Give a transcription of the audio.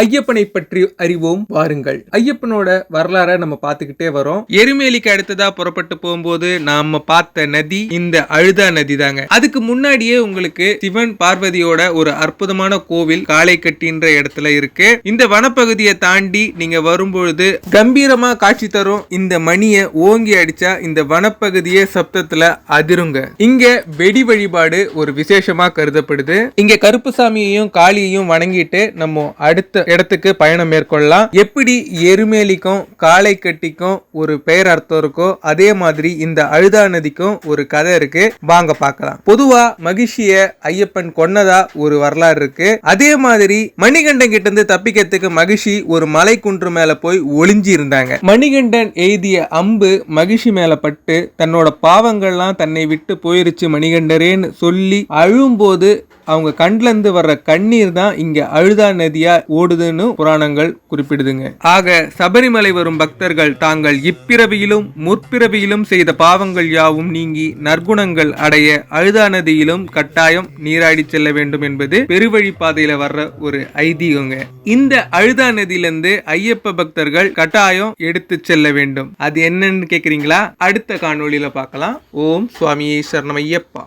ஐயப்பனை பற்றி அறிவோம் வாருங்கள். ஐயப்பனோட வரலாற நம்ம பார்த்துக்கிட்டே வரோம். எருமேலிக்கு அடுத்ததா புறப்பட்டு போகும்போது நாம பார்த்த நதி இந்த அழுதா நதி தாங்க. அதுக்கு முன்னாடியே உங்களுக்கு சிவன் பார்வதியோட ஒரு அற்புதமான கோவில் காளைக்கட்டின்ற இடத்துல இருக்கு. இந்த வனப்பகுதியை தாண்டி நீங்க வரும்பொழுது கம்பீரமா காட்சி தரும் இந்த மணியை ஓங்கி அடிச்சா இந்த வனப்பகுதியே சப்தத்துல அதிருங்க. இங்க வெடி வழிபாடு ஒரு விசேஷமா கருதப்படுது. இங்க கருப்புசாமியையும் காளியையும் வணங்கிட்டு நம்ம அடுத்த இடத்துக்கு பயணம் மேற்கொள்ளலாம். எப்படி எருமேலிக்கும் காளை கட்டிக்கும் ஒரு பெயர் அர்த்தம் இருக்கோ அதே மாதிரி இந்த அழுதா நதிக்கும் ஒரு கதை இருக்கு. வாங்க பார்க்கலாம். பொதுவா மகிழ்ச்சிய ஐயப்பன் கொன்னதா ஒரு வரலாறு இருக்கு. அதே மாதிரி மணிகண்டன் கிட்ட இருந்து தப்பிக்கிறதுக்கு மகிழ்ச்சி ஒரு மலை குன்று மேல போய் ஒளிஞ்சி இருந்தாங்க. மணிகண்டன் எய்திய அம்பு மகிழ்ச்சி மேல பட்டு தன்னோட பாவங்கள்லாம் தன்னை விட்டு போயிருச்சு மணிகண்டரேன்னு சொல்லி அழும்போது அவங்க கண்லேருந்து வர்ற கண்ணீர் தான் இங்கே அழுதா நதியா ஓடுதுன்னு புராணங்கள் குறிப்பிடுதுங்க. ஆக சபரிமலை வரும் பக்தர்கள் தாங்கள் இப்பிறவியிலும் முற்பிறவியிலும் செய்த பாவங்கள் யாவும் நீங்கி நற்குணங்கள் அடைய அழுதா நதியிலும் கட்டாயம் நீராடி செல்ல வேண்டும் என்பது பெருவழி பாதையில வர்ற ஒரு ஐதீகங்க. இந்த அழுதா நதியிலிருந்து ஐயப்ப பக்தர்கள் கட்டாயம் எடுத்து செல்ல வேண்டும். அது என்னன்னு கேக்குறீங்களா? அடுத்த காணொளியில பார்க்கலாம். ஓம் சுவாமியே சரணம் ஐயப்பா.